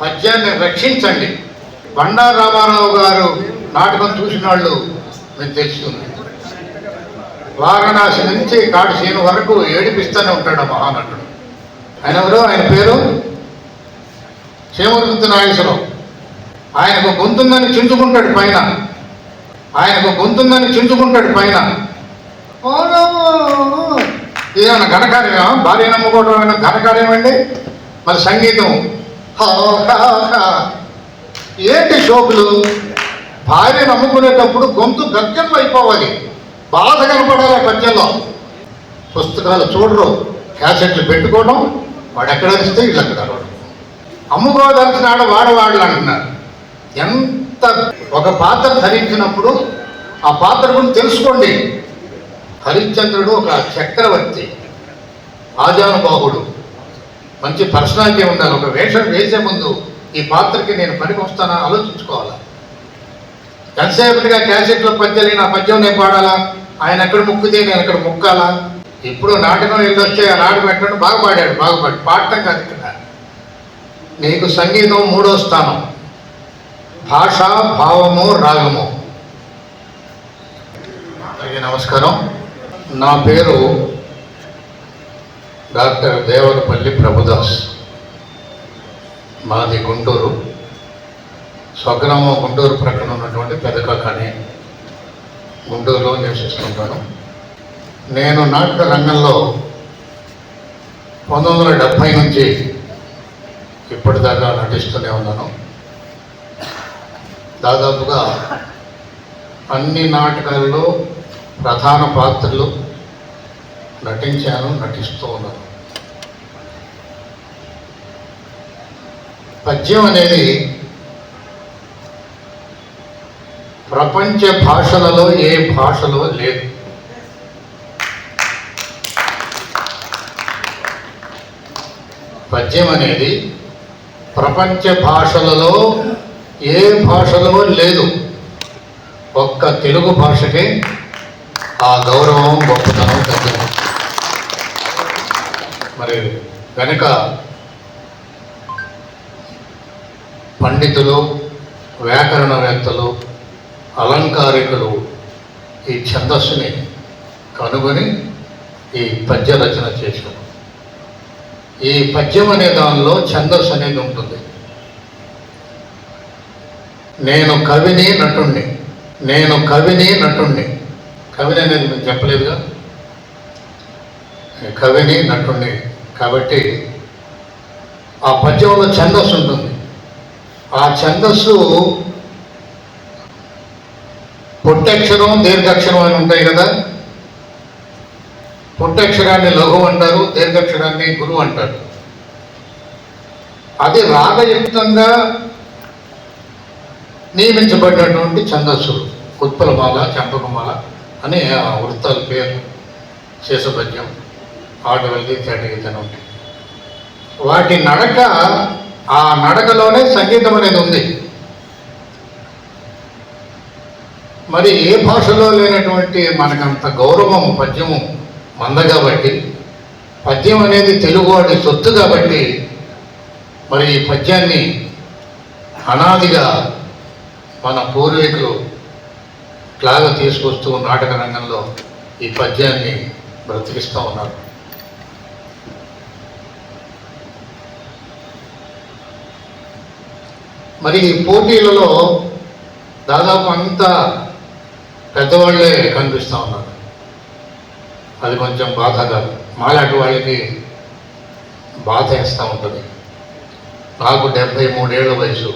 పద్యాన్ని రక్షించండి. బండా రామారావు గారు నాటకం చూసిన వాళ్ళు మీకు తెలుస్తుంది. వారణాసి నుంచి కాటిసీను వరకు ఏడిపిస్తూనే ఉంటాడు ఆ మహానటుడు. ఆయన ఎవరు? ఆయన పేరు? చేమరుగు నాగేశ్వరరావు. ఆయనకు గొంతుందని చించుకుంటాడు పైన. ఆయనకు గొంతుందని చించుకుంటాడు పైన. ఇదేమన్నా ఘనకార్యం భార్య నమ్ముకోవడం ఏమైనా ఘనకార్యమండి? మరి సంగీతం. ఏంటి షోకులు భార్య నమ్ముకునేటప్పుడు గొంతు గర్జనలు అయిపోవాలి. బాధ కనపడాలి ఆ పద్యంలో పుస్తకాలు చూడరు. క్యాసెట్లు పెట్టుకోవడం వాడు ఎక్కడ అరిస్తే వీళ్ళు అక్కడ అరవడం. అమ్ముకోదలిసిన ఆడ వాడవాళ్ళు అంటున్నారు. ఎంత ఒక పాత్ర ధరించినప్పుడు ఆ పాత్ర గురించి తెలుసుకోండి. హరిశ్చంద్రుడు ఒక చక్రవర్తి ఆజానుబాహుడు మంచి పర్సనాలిటీ ఉండాలి. ఒక వేషం వేసే ముందు ఈ పాత్రకి నేను పనికి వస్తానా ఆలోచించుకోవాలా? ఎంతసేపటిగా క్యాసెట్లో పద్యాలు నా పద్యం నేను పాడాలా? ఆయన ఎక్కడ ముక్కితే నేను ఎక్కడ ముక్కాలా? ఇప్పుడు నాటకం వెళ్ళి వస్తే ఆ నాటకం ఎక్కడ బాగా పాడాడు బాగా పాడు పాడటం కాదు ఇక్కడ. నీకు సంగీతం మూడో స్థానం. భాష భావము రాగము. నమస్కారం. నా పేరు డాక్టర్ దేవరపల్లి ప్రభుదాస్. మాది గుంటూరు. స్వగ్రామం గుంటూరు ప్రక్కన ఉన్నటువంటి పెదకాకని గుంటూరులో నివసిస్తుంటాను. నేను నాటక రంగంలో పంతొమ్మిది వందల డెబ్భై నుంచి ఇప్పటిదాకా నటిస్తూనే ఉన్నాను. దాదాపుగా అన్ని నాటకాల్లో ప్రధాన పాత్రలు నటించాను నటిస్తూ ఉన్నాను. పద్యం అనేది ప్రపంచ భాషలలో ఏ భాషలో లేదు. పద్యం అనేది ప్రపంచ భాషలలో ఏ భాషలో లేదు. ఒక్క తెలుగు భాషకే ఆ గౌరవం గొప్పతనం తగ్గింది మరి వెనుక పండితులు వ్యాకరణవేత్తలు అలంకారికులు ఈ ఛందస్సుని కనుగొని ఈ పద్య రచన చేశారు. ఈ పద్యం అనే దానిలో ఛందస్సు అనేది ఉంటుంది. నేను కవిని నటుణ్ణి. నేను కవిని నటుణ్ణి. కవిని అనేది మీకు చెప్పలేదుగా. కవిని నటుణ్ణి. కాబట్టి ఆ పద్యంలో ఛందస్సు ఉంటుంది. ఆ ఛందస్సు పొట్టక్షరం దీర్ఘాక్షరం అని ఉంటాయి కదా. పొట్టక్షరాన్ని లఘు అంటారు దీర్ఘాక్షరాన్ని గురువు అంటారు. అది రాగయుక్తంగా నియమించబడినటువంటి ఛందస్సులు ఉత్పలమాల చంపకమాల అని ఆ వృత్తాల పేరు శేషపద్యం ఆటవల్లి తేటగీతను. వాటి నడక ఆ నడకలోనే సంగీతం అనేది ఉంది. మరి ఏ భాషలో లేనటువంటి మనకంత గౌరవం పద్యము మంద కాబట్టి పద్యం అనేది తెలుగు వాటి సొత్తు కాబట్టి మరి ఈ పద్యాన్ని అనాదిగా మన పూర్వీకులు ఇట్లాగా తీసుకొస్తూ నాటక రంగంలో ఈ పద్యాన్ని బ్రతికిస్తూ ఉన్నారు. మరి ఈ పోటీలలో దాదాపు అంతా పెద్దవాళ్ళే కనిపిస్తూ ఉన్నారు. అది కొంచెం బాధ కాదు. మాలాంటి వాళ్ళకి బాధ వేస్తూ ఉంటుంది. నాకు డెబ్భై మూడేళ్ళ వయసు.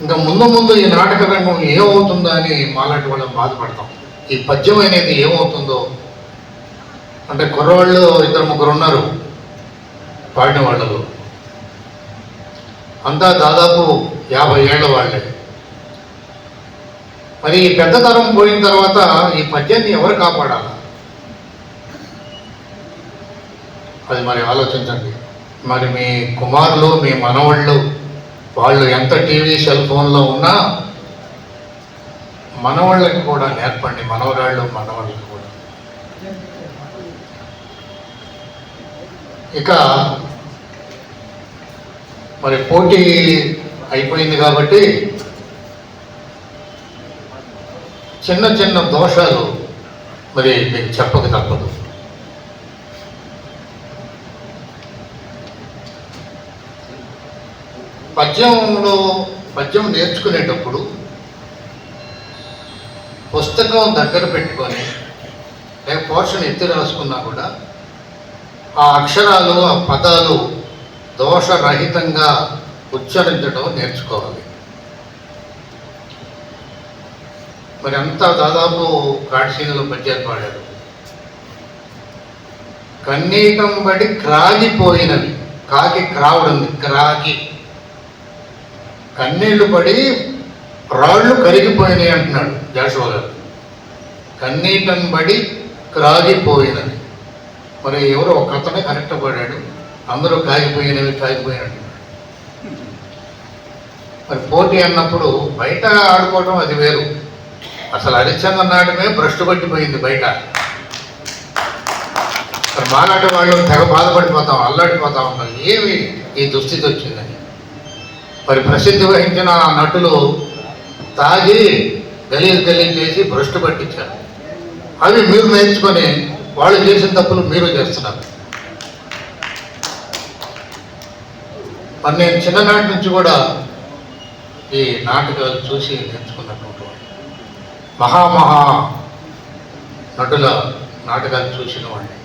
ఇంకా ముందు ముందు ఈ నాటక రంగం ఏమవుతుందో అని మాలాంటి వాళ్ళం బాధపడతాం. ఈ పద్యం అనేది ఏమవుతుందో? అంటే కుర్రవాళ్ళు ఇద్దరు ముగ్గురు ఉన్నారు. పాడిన వాళ్ళు అంతా దాదాపు యాభై ఏళ్ళ వాళ్ళే. మరి ఈ పెద్ద తరం పోయిన తర్వాత ఈ పద్యాన్ని ఎవరు కాపాడాలి? అది మరి ఆలోచించండి. మరి మీ కుమారులు మీ మనవాళ్ళు వాళ్ళు ఎంత టీవీ సెల్ ఫోన్లో ఉన్నా మనవాళ్ళకి కూడా నేర్పండి. మనవరాళ్ళు మనవాళ్ళకి కూడా. ఇక మరి పోటీ అయిపోయింది కాబట్టి చిన్న చిన్న దోషాలు మరి మీకు చెప్పక తప్పదు. పద్యంలో పద్యం నేర్చుకునేటప్పుడు పుస్తకం దగ్గర పెట్టుకొని లేక పోర్షన్ ఎత్తి రాసుకున్నా కూడా ఆ అక్షరాలు ఆ పదాలు దోషరహితంగా ఉచ్చరించడం నేర్చుకోవాలి. మరి అంతా దాదాపు కాడిసీనలో పద్యాలు పాడారు. కన్నీటం బడి క్రాగిపోయినవి కాకి క్రావడం క్రాకి. కన్నీళ్ళు పడి రాళ్ళు కరిగిపోయినాయి అంటున్నాడు జాషువా గారు. కన్నీటం బడి క్రాగిపోయినది. మరి ఎవరో ఒక అతనే కరెక్ట్ పడాడు. అందరూ కాగిపోయినవి కాగిపోయినట్టు మరి పోటీ అన్నప్పుడు బయట ఆడుకోవడం అది వేరు. అసలు హరిశ్చంద్ర నాటమే భ్రష్టు పట్టిపోయింది బయట. మరి మాలాంటి వాళ్ళు తెగ బాధపడిపోతాం అల్లాడిపోతా ఉంటాం ఏమి ఈ దుస్థితి వచ్చిందని. మరి ప్రసిద్ధి వహించిన ఆ నటులు తాగి గలీజ్ గలీజ్ చేసి భ్రష్టు పట్టించారు. అవి మీరు నేర్చుకొని వాళ్ళు చేసిన తప్పులు మీరు చేస్తున్నారు. మరి నేను చిన్ననాటి నుంచి కూడా ఈ నాటకాలు చూసి నేర్చుకున్నటువంటి వాడిని. మహామహా నటుల నాటకాలు చూసిన వాడిని.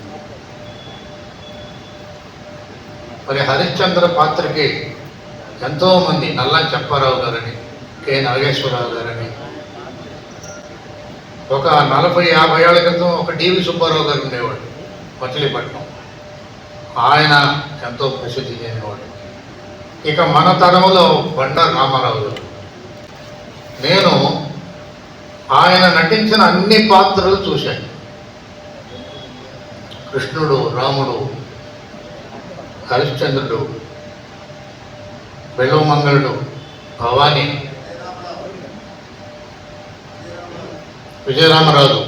మరి హరిశ్చంద్ర పాత్రకి ఎంతోమంది నల్లా చెప్పారావు గారని కె నాగేశ్వరరావు గారని ఒక నలభై యాభై ఏళ్ళ క్రితం ఒక డివి సుబ్బారావు గారు ఉండేవాడు మచిలీపట్నం. ఆయన ఎంతో ప్రసిద్ధి చెందినవాడు. ఇక మన తరంలో బండ రామారావు. నేను ఆయన నటించిన అన్ని పాత్రలు చూశాను. కృష్ణుడు రాముడు హరిశ్చంద్రుడు బెల్లమంగళుడు భవానీ విజయరామరాజు.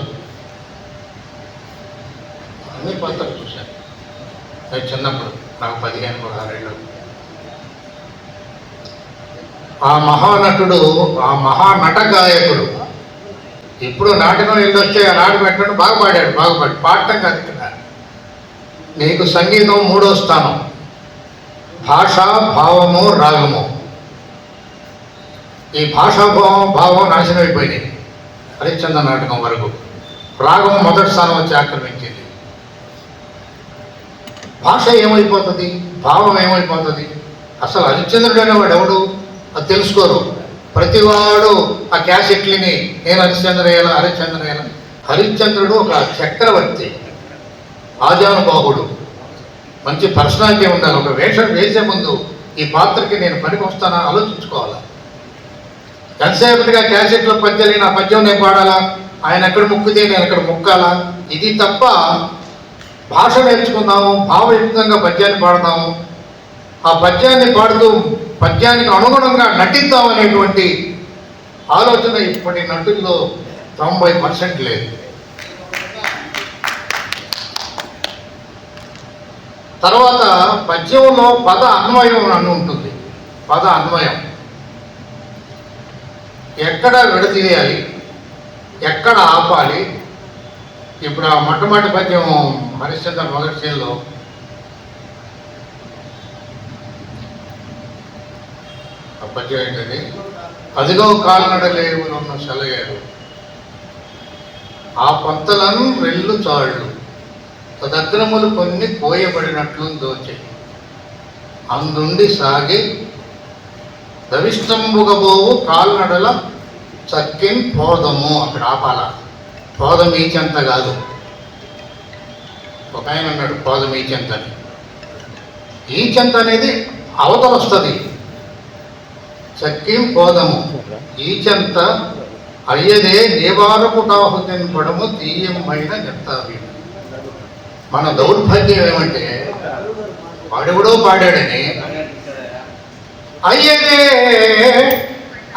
అన్ని పాత్రలు చూశాను. చిన్నప్పుడు నాకు పదిహేను పదహారేళ్ళు. ఆ మహానటుడు ఆ మహానట గాయకుడు ఇప్పుడు నాటకం వెళ్ళి వస్తే ఆ నాటకం పెట్టడం బాగా పాడాడు బాగా పాడు పాడటం కాదు ఇక్కడ. నీకు సంగీతం మూడో స్థానం. భాష భావము రాగము. ఈ భాషాభావం భావం నాశనం అయిపోయినాయి. హరిశ్చంద్ర నాటకం వరకు. రాగం మొదటి స్థానం వచ్చి ఆక్రమించింది. భాష ఏమైపోతుంది? భావం ఏమైపోతుంది? అసలు హరిశ్చంద్రుడు అనేవాడు ఎవడు? అది తెలుసుకోరు. ప్రతివాడు ఆ క్యాసెట్లని నేను హరిశ్చంద్ర అయ్యాల హరిశ్చంద్రుడు ఒక చక్రవర్తి ఆజానుబాహుడు. మంచి పర్సనాలిటీ ఉండాలి. ఒక వేషం వేసే ముందు ఈ పాత్రకి నేను పనికొస్తానా ఆలోచించుకోవాలా? ఎంతసేపటిగా క్యాసెట్లో పద్యాలు నా పద్యం నేను పాడాలా? ఆయన ఎక్కడ ముక్కుతే నేను ఎక్కడ ముక్కాలా? ఇది తప్ప భాష నేర్చుకుందాము భావయుక్తంగా పద్యాన్ని పాడతాము. ఆ పద్యాన్ని పాడుతూ పద్యానికి అనుగుణంగా నటిద్దామనేటువంటి ఆలోచన ఇప్పటి నటుల్లో తొంభై పర్సెంట్ లేదు. తర్వాత పద్యంలో పద అన్వయం అని ఉంటుంది. పద అన్వయం. ఎక్కడ విడదీయాలి? ఎక్కడ ఆపాలి? ఇప్పుడు ఆ మొట్టమొదటి పద్యం హరిశ్చంద్ర మొదటి సీన్లో పద్యం ఏంటది? అదిగో కాలనడలేవునున్న సెలయేరు ఆ పంతలను రెల్లు చాళ్ళు. తదగ్రములు కొన్ని కోయబడినట్లు దోచే. అందుండి సాగి దవిష్టంబుగబోవు కాల్నడల చక్కిన్ పోదము. అక్కడ ఆపాల. పోదం ఈచెంత కాదు. ఒక ఆయన అన్నాడు పోదం ఈచెంత ఈచెంత అనేది అవతల వస్తుంది చక్కిం పోదము. ఈచెంత అయ్యదే నివారపు కాహు తీయమైన చెప్తావి మన దౌర్భాగ్యం ఏమంటే వాడెవడో పాడాడని. అయ్యదే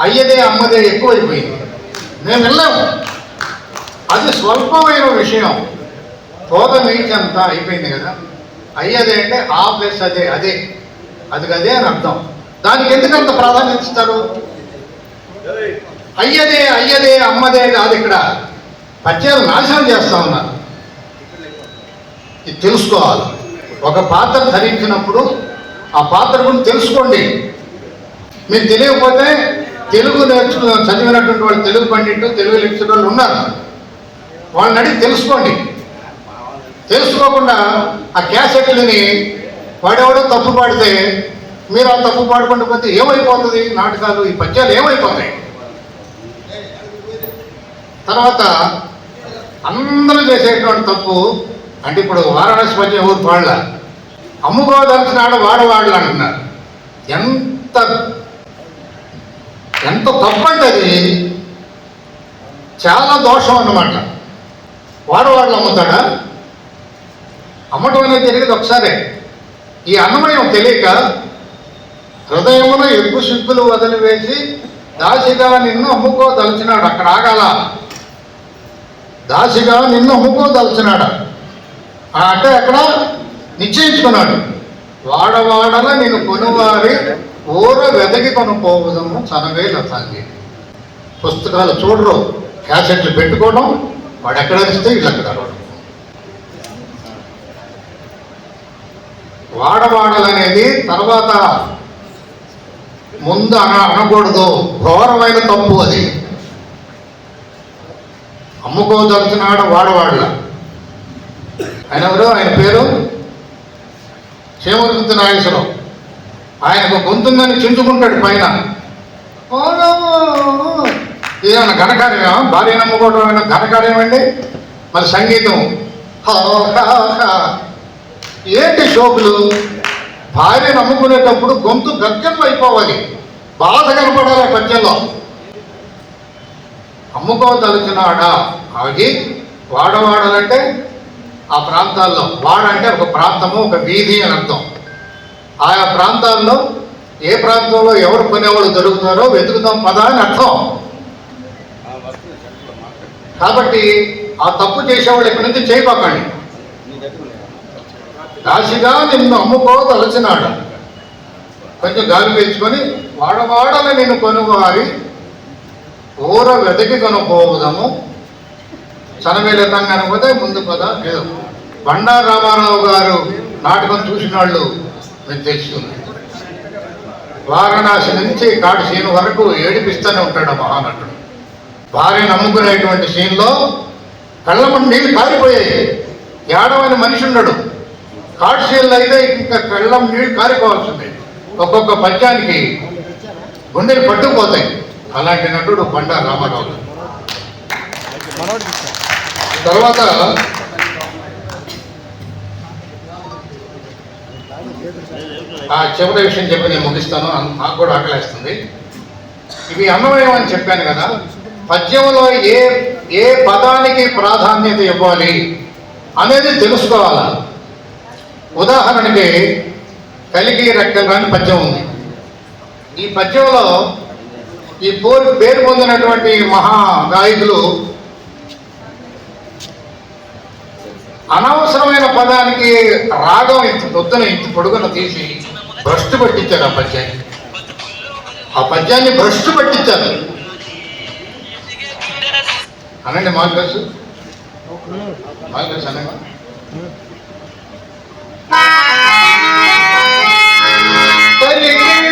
అయ్యదే అమ్మదే ఎక్కువైపోయింది. మేము వెళ్ళాము అది స్వల్పమైన విషయం. పోద మీచంతా అయిపోయింది కదా. అయ్యదే అంటే ఆ ప్లస్ అదే అదే. అది అదే అని అర్థం. దానికి ఎందుకు అంత ప్రాధాన్యత ఇస్తారు? అయ్యదే అయ్యదే అమ్మదే కాదు ఇక్కడ. పద్యాలు నాశనం చేస్తా ఉన్నారు. ఇది తెలుసుకోవాలి. ఒక పాత్ర ధరించినప్పుడు ఆ పాత్ర గురించి తెలుసుకోండి. మీరు తెలియకపోతే తెలుగు నేర్చుకు చదివినటువంటి వాళ్ళు తెలుగు పండితులు తెలుగు లెక్చరర్లు ఉన్నారు. వాళ్ళని అడిగి తెలుసుకోండి. తెలుసుకోకుండా ఆ క్యాసెట్లని వాడెవడో తప్పు పాడితే మీరు ఆ తప్పు పాడుకుంటూ పోతే ఏమైపోతుంది? నాటకాలు ఈ పద్యాలు ఏమైపోతాయి? తర్వాత అందరూ చేసేటువంటి తప్పు అంటే ఇప్పుడు వారాణసి పద్యం ఊరు పాడల? అమ్ముకోదలిచినాడు వాడవాళ్ళు అంటున్నారు. ఎంత ఎంత తప్పంటే అది చాలా దోషం అన్నమాట. వాడవాళ్ళు అమ్ముతాడా? అమ్మటం అనేది తెలియదు ఒకసారి. ఈ అన్నమయం తెలియక హృదయమున ఎగ్గు సిగ్గులు వదిలివేసి దాసిగా నిన్ను అమ్ముకోదలిచినాడు అక్కడ ఆగాల. దాసిగా నిన్ను అమ్ముకోదలిచినాడు అంటే అక్కడ నిశ్చయించుకున్నాడు. వాడవాడల నేను కొనువారి ఊర వెదగి కొనుక్కోవదము చనవే లతాంగి పుస్తకాలు చూడరు. క్యాసెట్లు పెట్టుకోవడం వాడు ఎక్కడ ఇస్తే వీళ్ళు అక్కడ వాడవాడలనేది తర్వాత ముందు అనకూడదు. ఘోరమైన తప్పు అది. అమ్ముకోదలిచినాడు వాడవాళ్ళ ఆయన ఎవరు? ఆయన పేరు? చేమరుగు నాగేశ్వరం ఆయనకు గొంతుందని చించుకుంటాడు పైన. ఏదైనా ఘనకార్యమా? భార్య నమ్ముకోవడం ఏమైనా ఘనకార్యం అండి? మరి సంగీతం. ఏంటి షోకులు? భార్య నమ్ముకునేటప్పుడు గొంతు గద్యం అయిపోవాలి. బాధ కనపడాలి ఆ పద్యంలో అమ్ముకోదలిచినాడా? ఆగి వాడవాడాలంటే ఆ ప్రాంతాల్లో వాడంటే ఒక ప్రాంతము ఒక వీధి అని అర్థం. ఆయా ప్రాంతాల్లో ఏ ప్రాంతంలో ఎవరు కొనేవాళ్ళు దొరుకుతారో వెతుకుతాం పదా అని అర్థం. కాబట్టి ఆ తప్పు చేసేవాళ్ళు ఇక్కడి నుంచి చేయబాకండి? దాసిగా నిన్ను అమ్ముకోదలచినాడు కొంచెం గాలి పీల్చుకొని వాడవాడల నిన్ను కొనువారి. ఊర వెతికి కొనుక్కోవదము చనవేలతం కనకపోతే ముందు పద లేదు బండా రామారావు గారు నాటకం చూసిన వాళ్ళు నేను తెలుస్తుంది. వారణాసి నుంచి కాటి సీన్ వరకు ఏడిపిస్తూనే ఉంటాడు ఆ మహానటుడు. భార్య నమ్ముకునేటువంటి సీన్లో కళ్ళ నీళ్ళు కారిపోయాయి ఏడవని మనిషి ఉండడు. కాడ్షీళ్ళు అయితే ఇంకా కళ్ళం నీళ్ళు కారిపోవాల్సింది. ఒక్కొక్క పద్యానికి గుండెలు పట్టుకుపోతాయి. అలాంటి నటుడు బండా రామారావు. తర్వాత ఆ చివరి విషయం చెప్పి నేను ముగిస్తాను. నాకు కూడా ఆకలేస్తుంది. ఇవి అన్నమయం అని చెప్పాను కదా. పద్యంలో ఏ ఏ పదానికి ప్రాధాన్యత ఇవ్వాలి అనేది తెలుసుకోవాలి? ఉదాహరణకి కలిగి రెక్కలు అని పద్యం ఉంది. ఈ పద్యంలో ఈ పోరు పేరు పొందినటువంటి మహా గాయకులు అనవసరమైన పదానికి రాగం ఇంత పొద్దున ఇంత పొడుగున తీసి భ్రష్టు పట్టించారు ఆ పద్యాన్ని. ఆ పద్యాన్ని భ్రష్టు పట్టించారు. అనండి మార్గస్ మార్గస్ అనండి.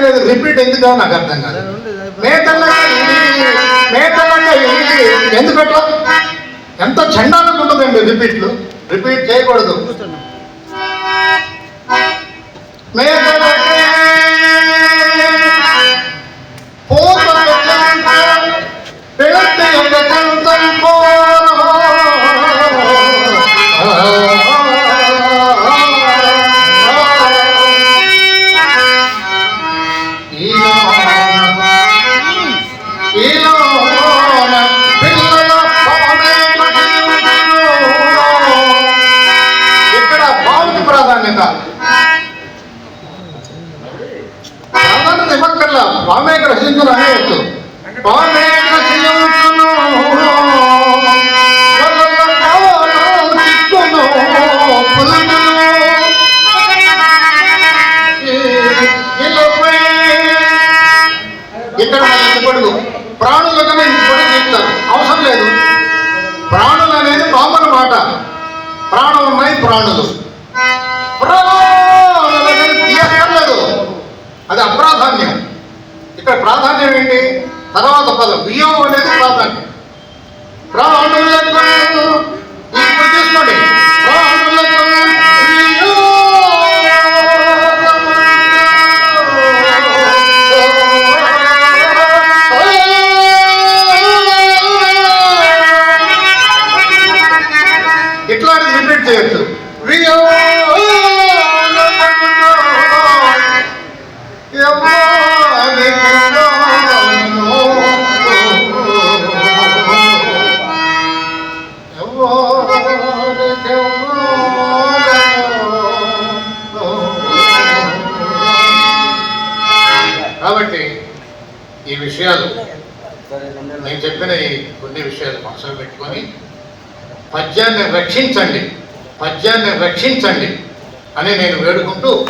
అనేది రిపీట్ ఎందుకో నాకు అర్థం కాదు. మేతలకాయ ఎందుకట్లా ఎంత చండాలకు ఉంటుందండి రిపీట్లు రిపీట్ చేయకూడదు. మేతలకాయ అక్కర్లా పామే గ్రహించును అనేయచ్చు పామే గ్రహించును ప్రాధాన్యం. ఇక్కడ ప్రాధాన్యం ఏంటి? తర్వాత పదం. బియ్యం అనేది ప్రాధాన్యం. ప్రాణులకు పద్యాన్ని రక్షించండి. పద్యాన్ని రక్షించండి అని నేను వేడుకుంటూ.